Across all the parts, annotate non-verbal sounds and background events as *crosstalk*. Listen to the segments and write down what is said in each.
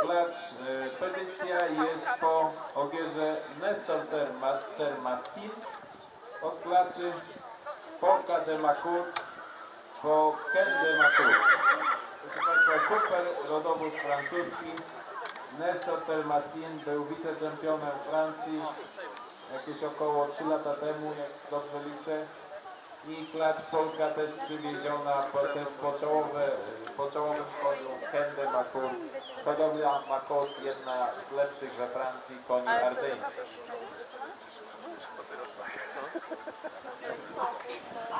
Klacz, e, petycja jest po ogierze Nestor Terma, Termasin od klaczy Polka de Macur po Ken de Macur. Proszę Państwa, super rodowód francuski. Nestor Termasin był wiceczempionem Francji jakieś około 3 lata temu, jak dobrze liczę. I klacz Polka też przywieziona też po, czołowym szkodlu Kende Macur. Hodowla Makot, jedna z lepszych we Francji koni ardeńskich. *laughs*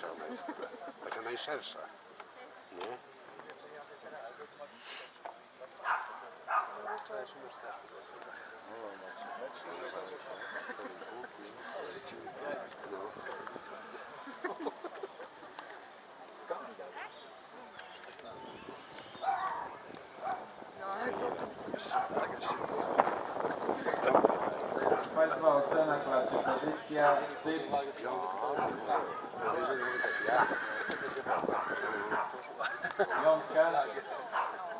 największa ona jest. Taka najszersza. Nie? Proszę Państwa, ocena klaczy petycja, typ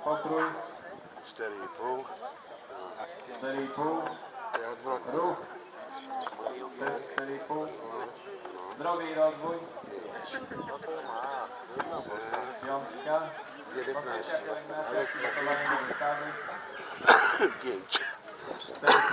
Pokruj. 4,5. 4,5. Ruch. 4,5. Zdravý rozvoj. Piątka. 11. 5. 4,5.